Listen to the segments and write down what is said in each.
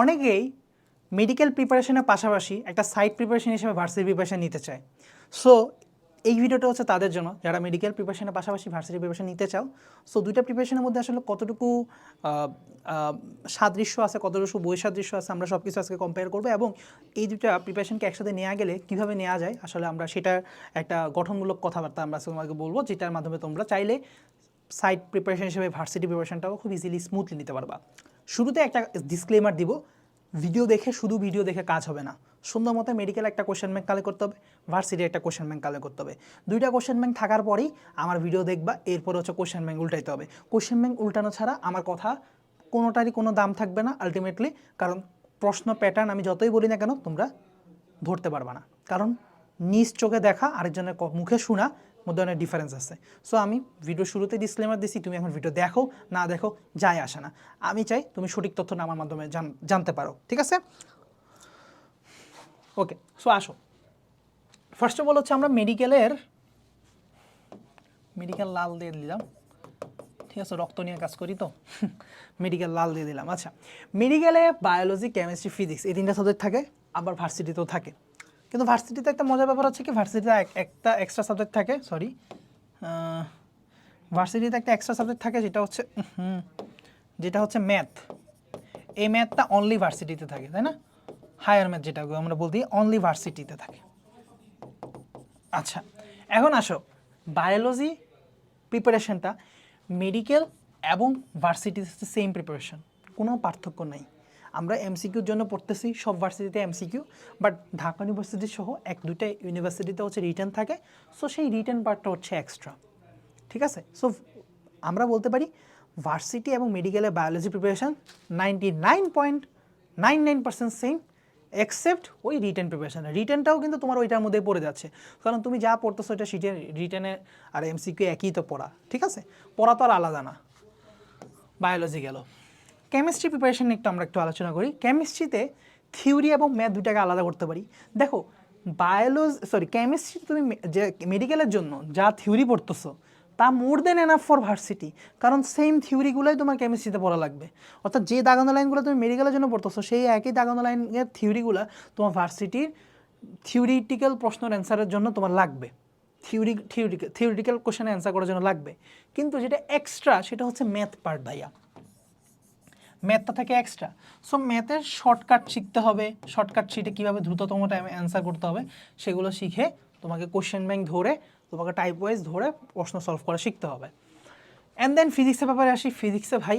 অনেকেই মেডিকেল প্রিপারেশনের পাশাপাশি একটা সাইড প্রিপারেশন হিসেবে ভার্সিটি প্রিপারেশন নিতে চায়। সো এই ভিডিওটা হচ্ছে তাদের জন্য। যারা মেডিকেল প্রিপারেশনের পাশাপাশি ভার্সিটি প্রিপারেশন নিতে চাও সো দুইটা প্রিপারেশনের মধ্যে আসলে কতটুকু সাদৃশ্য আছে, কতটুকু বই সাদৃশ্য আছে, আমরা সব কিছু আজকে কম্পেয়ার করব এবং এই দুইটা প্রিপারেশনকে একসাথে নেওয়া গেলে কীভাবে নেওয়া যায়, আসলে আমরা সেটার একটা গঠনমূলক কথাবার্তা আমরা তোমাকে বলব, যেটার মাধ্যমে তোমরা চাইলে সাইড প্রিপারেশন হিসেবে ভার্সিটি প্রিপারেশনটাও খুব ইজিলি স্মুথলি নিতে পারবা। শুরুতে একটা ডিসক্লেমার দিব ভিডিও দেখে, শুধু ভিডিও দেখে কাজ হবে না। সুন্দর মতো মেডিকেল একটা কোশ্চেন ব্যাংক কালেক্ট করতে হবে ভার্সিটি একটা কোশ্চেন ব্যাংক কালেক্ট করতে হবে। দুইটা কোশ্চেন ব্যাংক থাকার পরেই আমার ভিডিও দেখবা, এরপর হচ্ছে কোশ্চেন ব্যাংক উল্টাইতে হবে। কোশ্চেন ব্যাংক উল্টানো ছাড়া আমার কথা কোনোটারই কোনো দাম থাকবে না আলটিমেটলি কারণ প্রশ্ন প্যাটার্ন আমি যতই বলি না কেন, তোমরা ধরতে পারবা না। কারণ নিজ চোখে দেখা, আরেকজনের মুখে শোনা মধ্যে ডিফারেন্স আছে। সো আমি ভিডিও শুরুতে ডিসক্লেমার দিছি, তুমি এখন ভিডিও দেখো, না দেখো, যায় আসে না। আমি চাই তুমি সঠিক তথ্য আমার মাধ্যমে জান- জানতে পারো, ঠিক আছে? ওকে সো আসো। ফার্স্ট অফ অল হচ্ছে আমরা মেডিকেলের মেডিকেল লাল দিয়ে দিলাম। ঠিক আছে, রক্ত নিয়ে কাজ করি তো? মেডিকেল লাল দিয়ে দিলাম আচ্ছা। মেডিকেলে বায়োলজি কেমিস্ট্রি ফিজিক্স এই তিনটা সাবজেক্ট থাকে, আবার ভার্সিটিতেও থাকে। কিন্তু ভার্সিটিতে একটা মজার ব্যাপার হচ্ছে কি, ভার্সিটিতে একটা এক্সট্রা সাবজেক্ট থাকে সরি ভার্সিটিতে একটা এক্সট্রা সাবজেক্ট থাকে যেটা হচ্ছে যেটা হচ্ছে ম্যাথ এই ম্যাথটা অনলি ভার্সিটিতে থাকে, তাই না? হায়ার ম্যাথ যেটা আমরা বলতে অনলি ভার্সিটিতে থাকে। আচ্ছা এখন আসো বায়োলজি প্রিপারেশনটা মেডিকেল এবং ভার্সিটি সেম প্রিপারেশন কোনো পার্থক্য নাই। আমরা এমসিকিউর জন্য পড়তেছি, সব ভার্সিটিতে এমসিকিউ বাট ঢাকা ইউনিভার্সিটি সহ এক, দুইটা ইউনিভার্সিটিতে হচ্ছে রিটার্ন থাকে সো সেই রিটার্ন পার্টটা হচ্ছে এক্সট্রা ঠিক আছে? সো আমরা বলতে পারি ভার্সিটি এবং মেডিকেলের biology preparation ninety nine point nine nine percent same except ওই রিটার্ন প্রিপারেশন রিটার্নটাও কিন্তু তোমার ওইটার মধ্যে পড়ে যাচ্ছে, কারণ তুমি যা পড়তেছো ওইটা সিটের রিটেনে আর এমসিকিউ একই তো পড়া, ঠিক আছে? পড়া তো আর আলাদা না বায়োলজি গেল। কেমিস্ট্রি প্রিপারেশন একটু আমরা একটু আলোচনা করি। কেমিস্ট্রিতে থিওরি এবং ম্যাথ দুটাকে আলাদা করতে পারি। দেখো বায়োলজি সরি কেমিস্ট্রি তুমি যে মেডিকেলের জন্য যা থিওরি পড়তেছো, তা more than enough for varsity কারণ সেম থিওরিগুলোই তোমার কেমিস্ট্রিতে পড়া লাগবে। অর্থাৎ যে দাগানো লাইনগুলো তুমি মেডিকেলের জন্য পড়তেছো, সেই একই দাগানো লাইনের থিওরিগুলো তোমার ভার্সিটির থিওরিটিক্যাল প্রশ্নের অ্যান্সারের জন্য তোমার লাগবে। থিওরি থিওরিক্যাল থিওরিটিক্যাল কোশ্চেনে অ্যান্সার করার জন্য লাগবে। কিন্তু যেটা এক্সট্রা সেটা হচ্ছে ম্যাথ পার্ট ভাইয়া। ম্যাথটা থাকে এক্সট্রা সো ম্যাথের শর্টকাট শিখতে হবে। শর্টকাট শিটে কীভাবে দ্রুততম টাইমে অ্যান্সার করতে হবে, সেগুলো শিখে তোমাকে কোশ্চেন ব্যাংক ধরে, তোমাকে টাইপ ওয়াইজ ধরে প্রশ্ন সলভ করা শিখতে হবে। অ্যান্ড দেন ফিজিক্সের ব্যাপারে আসি। ফিজিক্সে ভাই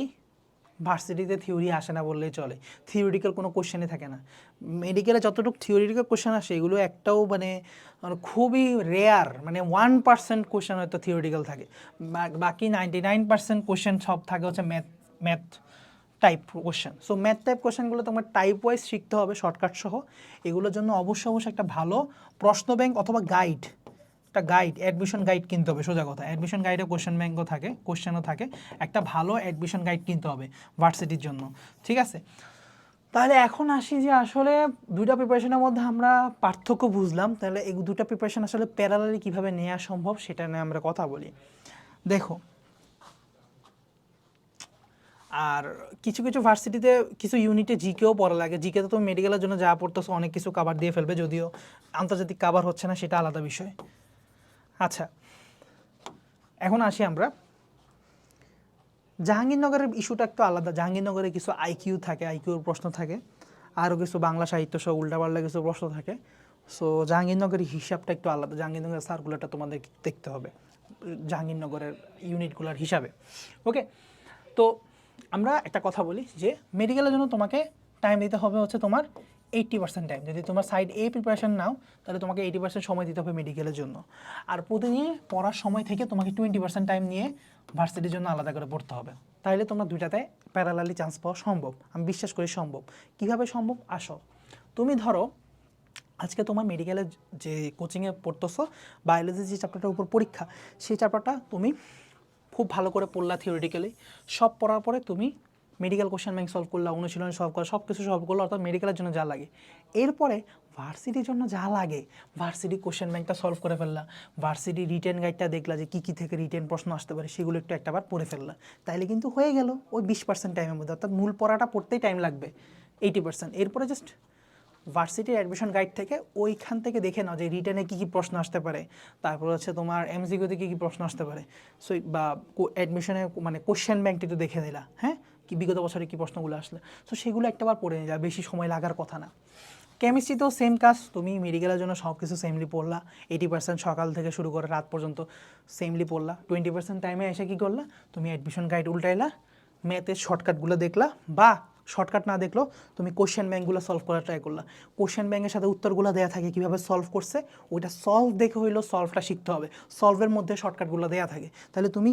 ভার্সিটিতে থিওরি আসে না বললেই চলে। থিওরিটিক্যাল কোনো কোশ্চেনই থাকে না। মেডিকেলে যতটুকু থিওরিটিক্যাল কোশ্চেন আসে, এগুলো একটাও মানে মানে খুবই রেয়ার মানে ওয়ান পার্সেন্ট কোশ্চেন হয়তো থিওরিটিক্যাল থাকে। বাকি নাইনটি নাইন পার্সেন্ট কোশ্চেন সব থাকে হচ্ছে math math type question so math type কোশ্চেনগুলো তোমার টাইপ ওয়াইজ শিখতে হবে শর্টকাট সহ। এগুলোর জন্য অবশ্যই অবশ্যই একটা ভালো প্রশ্ন ব্যাংক অথবা গাইড একটা গাইড অ্যাডমিশন গাইড কিনতে হবে, সোজা কথা। অ্যাডমিশন গাইডে কোশ্চেন ব্যাংকও থাকে কোশ্চেনও থাকে। একটা ভালো অ্যাডমিশন গাইড কিনতে হবে ভার্সিটির জন্য। ঠিক আছে? তাহলে এখন আসি যে আসলে দুইটা প্রিপারেশনের মধ্যে আমরা পার্থক্য বুঝলাম। তাহলে এই দুটা প্রিপারেশন আসলে প্যারালালি কীভাবে নেওয়া সম্ভব সেটা নিয়ে আমরা কথা বলি। দেখো আর কিছু কিছু ভার্সিটিতে কিছু ইউনিটে জিকেও পড়া লাগে। জিকে তো মেডিকেলের জন্য যা পড়তেছো, অনেক কিছু কাভার দিয়ে ফেলবে যদিও আন্তর্জাতিক কাভার হচ্ছে না, সেটা আলাদা বিষয়। আচ্ছা এখন আসি আমরা। জাহাঙ্গীরনগরের ইস্যুটা একটু আলাদা। জাহাঙ্গীরনগরে কিছু আইকিউ থাকে আইকিউর প্রশ্ন থাকে। আরও কিছু বাংলা সাহিত্য সহ, উল্টাপাল্টা কিছু প্রশ্ন থাকে। সো জাহাঙ্গীরনগরের হিসাবটা একটু আলাদা। জাহাঙ্গীরনগরের সার্কুলারটা তোমাদের দেখতে হবে, জাহাঙ্গীরনগরের ইউনিটগুলোর হিসাবে। ওকে তো আমরা একটা কথা বলি যে মেডিকেলের জন্য তোমাকে টাইম দিতে হবে হচ্ছে তোমার এইট্টি পার্সেন্ট টাইম যদি তোমার সাইড এ প্রিপারেশন নাও, তাহলে তোমাকে এইটি পার্সেন্ট সময় দিতে হবে মেডিকেলের জন্য। আর প্রতিদিন পড়ার সময় থেকে তোমাকে টোয়েন্টি পার্সেন্ট টাইম নিয়ে ভার্সিটির জন্য আলাদা করে পড়তে হবে। তাহলে তোমরা দুইটাতে প্যারালালি চান্স পাওয়া সম্ভব। আমি বিশ্বাস করি সম্ভব। কীভাবে সম্ভব? আসো। তুমি ধরো, আজকে তোমার মেডিকেলের যে কোচিংয়ে পড়তেছো বায়োলজি যে চ্যাপ্টারটার উপর পরীক্ষা, সেই চ্যাপ্টারটা তুমি খুব ভালো করে পড়লা থিওরিটিক্যালি সব পড়ার পরে তুমি মেডিকেল কোশ্চেন ব্যাংক সলভ করলা, অনুশীলন সলভ করলা সব কিছু সলভ করল, অর্থাৎ মেডিকেলের জন্য যা লাগে। এরপরে ভার্সিটির জন্য যা লাগে ভার্সিটি কোশ্চেন ব্যাংকটা সলভ করে ফেললা। ভার্সিটি রিটেন গাইডটা দেখলা যে কী কী থেকে রিটেন প্রশ্ন আসতে পারে, সেগুলো একটু একটাবার পড়ে ফেললা। তাইলে কিন্তু হয়ে গেল ওই বিশ পার্সেন্ট টাইমের মধ্যে, অর্থাৎ মূল পড়াটা পড়তেই টাইম লাগবে এইটি পার্সেন্ট এরপরে জাস্ট ভার্সিটির অ্যাডমিশন গাইড থেকে ওইখান থেকে দেখে নাও যে রিটার্নে কী কী প্রশ্ন আসতে পারে। তারপর হচ্ছে তোমার এমসিকিউতে কী কী প্রশ্ন আসতে পারে। সো বা অ্যাডমিশনে মানে কোশ্চেন ব্যাংকটি একটু দেখে দিলা হ্যাঁ? কি বিগত বছরে কী প্রশ্নগুলো আসলে। সো সেগুলো একটাবার পড়ে যা বেশি সময় লাগার কথা না। কেমিস্ট্রিতেও সেম কাজ, তুমি মেডিকেলের জন্য সব কিছু সেমলি পড়লা এইটি পার্সেন্ট সকাল থেকে শুরু করে রাত পর্যন্ত সেমলি পড়লা টোয়েন্টি পার্সেন্ট টাইমে এসে কী করলা? তুমি অ্যাডমিশন গাইড উল্টাইলা ম্যাথের শর্টকাটগুলো দেখলা, বা শর্টকাট না দেখলেও তুমি কোশ্চেন ব্যাঙ্কগুলো সলভ করার ট্রাই করলা। কোশ্চেন ব্যাঙ্কের সাথে উত্তরগুলো দেওয়া থাকে কীভাবে সলভ করছে, ওইটা সলভ দেখে হইলেও সলভটা শিখতে হবে। সলভের মধ্যে শর্টকাটগুলো দেওয়া থাকে। তাহলে তুমি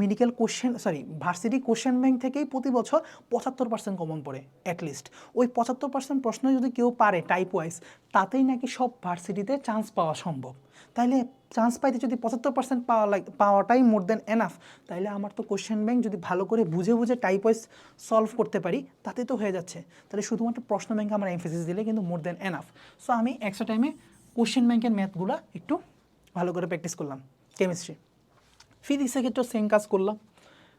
medical question sorry varsity question bank থেকেই প্রতি বছর পঁচাত্তর পার্সেন্ট কমন পড়ে অ্যাটলিস্ট ওই পঁচাত্তর পার্সেন্ট প্রশ্ন যদি কেউ পারে টাইপ ওয়াইজ তাতেই নাকি সব ভার্সিটিতে চান্স পাওয়া সম্ভব। তাইলে চান্স পাইতে যদি পঁচাত্তর পার্সেন্ট পাওয়া লাগ পাওয়াটাই মোর দেন এনাফ তাইলে আমার তো কোশ্চেন ব্যাংক যদি ভালো করে বুঝে বুঝে টাইপ ওয়াইজ সলভ করতে পারি, তাতে তো হয়ে যাচ্ছে। তাহলে শুধুমাত্র প্রশ্ন ব্যাংকে আমার এমফেসিস দিলে কিন্তু মোর দেন এনাফ সো আমি এক্সট্রা টাইমে কোশ্চেন ব্যাংকের ম্যাথগুলো একটু ভালো করে প্র্যাকটিস করলাম কেমিস্ট্রি ফিজিক্সের ক্ষেত্রেও সেম কাজ করলাম,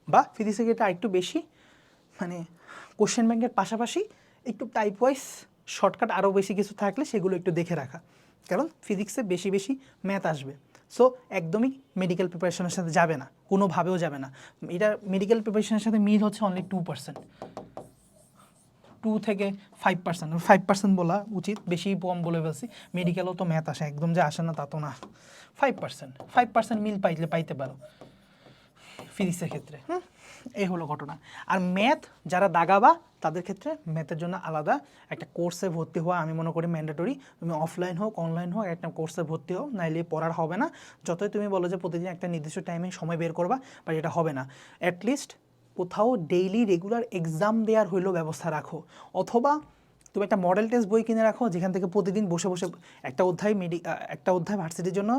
বা ফিজিক্সের ক্ষেত্রে আরেকটু বেশি মানে কোশ্চেন ব্যাংকের পাশাপাশি একটু টাইপ ওয়াইজ শর্টকাট আরও বেশি কিছু থাকলে সেগুলো একটু দেখে রাখা। কারণ ফিজিক্সে বেশি বেশি ম্যাথ আসবে। সো একদমই মেডিকেল প্রিপারেশনের সাথে যাবে না, কোনোভাবেও যাবে না। এটা মেডিকেল প্রিপারেশনের সাথে মিল হচ্ছে অনলি টু পার্সেন্ট টু থেকে ফাইভ পার্সেন্ট ফাইভ পার্সেন্ট বলা উচিত, বেশি কম বলে ফেলছি। মেডিকেলও তো ম্যাথ আসে, একদম যে আসে না তা তো না। ফাইভ পার্সেন্ট ফাইভ পার্সেন্ট মিল পাইলে, পাইতে পারো। ফিজিক্সের ক্ষেত্রে। হুম। এই হলো ঘটনা। আর ম্যাথ যারা দাগাবা, তাদের ক্ষেত্রে ম্যাথের জন্য আলাদা একটা কোর্সে ভর্তি হওয়া আমি মনে করি ম্যান্ডেটরি তুমি অফলাইন হোক অনলাইন হোক, একটা কোর্সে ভর্তি হও, নাইলে পড়ার হবে না। যতই তুমি বলো যে প্রতিদিন একটা নির্দিষ্ট টাইমে সময় বের করবা বাট এটা হবে না। অ্যাটলিস্ট কোথাও ডেইলি রেগুলার এক্সাম দেওয়ার হইলেও ব্যবস্থা রাখো। অথবা তুমি একটা মডেল টেস্ট বই কিনে রাখো, যেখান থেকে প্রতিদিন বসে বসে একটা অধ্যায় মেডি একটা অধ্যায় ভার্সিটির জন্য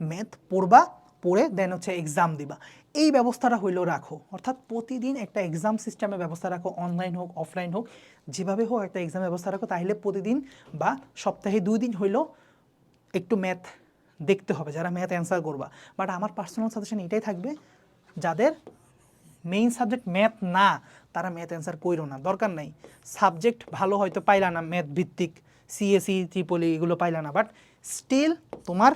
ম্যাথ পড়বা পড়ে দেন হচ্ছে এক্সাম দিবা। এই ব্যবস্থাটা হইলেও রাখো। অর্থাৎ প্রতিদিন একটা এক্সাম সিস্টেমের ব্যবস্থা রাখো অনলাইন হোক অফলাইন হোক, যেভাবে হোক একটা এক্সাম ব্যবস্থা রাখো তাহলে প্রতিদিন বা সপ্তাহে দুই দিন হইলেও একটু ম্যাথ দেখতে হবে, যারা ম্যাথ অ্যান্সার করবা। বাট আমার পার্সোনাল সাজেশন এটাই থাকবে, যাদের মেইন সাবজেক্ট ম্যাথ না, তারা ম্যাথ অ্যান্সার করো না, দরকার নাই। সাবজেক্ট ভালো হয়তো পাইলা না ম্যাথ ভিত্তিক সিএসি ত্রিপলি এগুলো পাইলা না বাট স্টিল তোমার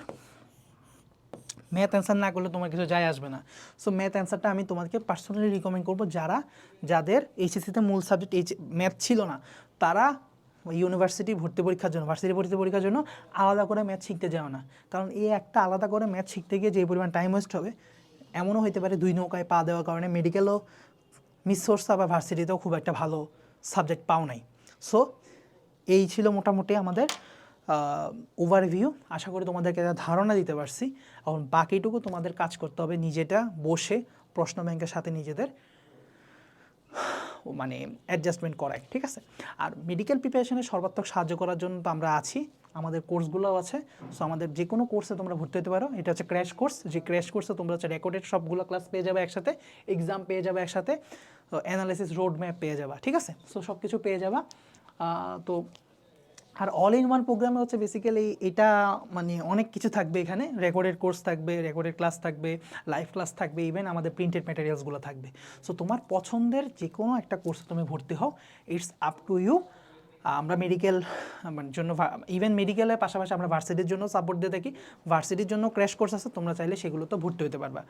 ম্যাথ অ্যান্সার না করলে তোমার কিছু যায় আসবে না। সো ম্যাথ অ্যান্সারটা আমি তোমাকে পার্সোনালি রিকমেন্ড করব যারা, যাদের এইচএসসিতে মূল সাবজেক্ট এইচ ম্যাথ ছিল না, তারা ইউনিভার্সিটি ভর্তি পরীক্ষার জন্য ভার্সিটি ভর্তি পরীক্ষার জন্য আলাদা করে ম্যাথ শিখতে যাও না। কারণ এই একটা আলাদা করে ম্যাথ শিখতে গিয়ে যে পরিমাণ টাইম ওয়েস্ট হবে, এমনও হতে পারে দুই নৌকায় পা দেওয়ার কারণে মেডিকেলও মিস সোর্স বা ভার্সিটিতেও খুব একটা ভালো সাবজেক্ট পাও নাই। সো এই ছিল মোটামুটি আমাদের ওভারভিউ আশা করি তোমাদেরকে একটা ধারণা দিতে পারছি। এখন বাকিটুকু তোমাদের কাজ করতে হবে নিজেটা বসে প্রশ্ন ব্যাংকের সাথে নিজেদের মানে অ্যাডজাস্টমেন্ট করায় ঠিক আছে? আর মেডিকেল প্রিপারেশনে সর্বাত্মক সাহায্য করার জন্য তো আমরা আছি, আমাদের কোর্সগুলোও আছে। সো আমাদের যে কোনো কোর্সে তোমরা ভর্তি হতে পারো, এটা হচ্ছে ক্র্যাশ কোর্স যে ক্র্যাশ কোর্সে তোমরা হচ্ছে রেকর্ডেড সবগুলো ক্লাস পেয়ে যাবে একসাথে এক্সাম পেয়ে যাবে একসাথে অ্যানালিসিস রোড ম্যাপ পেয়ে যাবা, ঠিক আছে? সো সব কিছু পেয়ে যাবা। তো আর অল ইন ওয়ান প্রোগ্রামে হচ্ছে বেসিক্যালি এটা মানে অনেক কিছু থাকবে এখানে। রেকর্ডেড কোর্স থাকবে রেকর্ডেড ক্লাস থাকবে লাইভ ক্লাস থাকবে ইভেন আমাদের প্রিন্টেড ম্যাটেরিয়ালসগুলো থাকবে। সো তোমার পছন্দের যে কোনো একটা কোর্সে তুমি ভর্তি হও ইটস আপ টু ইউ আমরা মেডিকেল মানে জন্য ইভেন মেডিকেলের পাশাপাশি আমরা ভার্সিটির জন্য সাপোর্ট দিয়ে থাকি। ভার্সিটির জন্য ক্র্যাশ কোর্স আছে, তোমরা চাইলে সেগুলো তো ভর্তি হতে পারবা।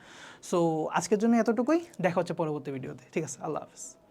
সো আজকের জন্য এতটুকুই। দেখা হচ্ছে পরবর্তী ভিডিওতে ঠিক আছে, আল্লাহ হাফিজ।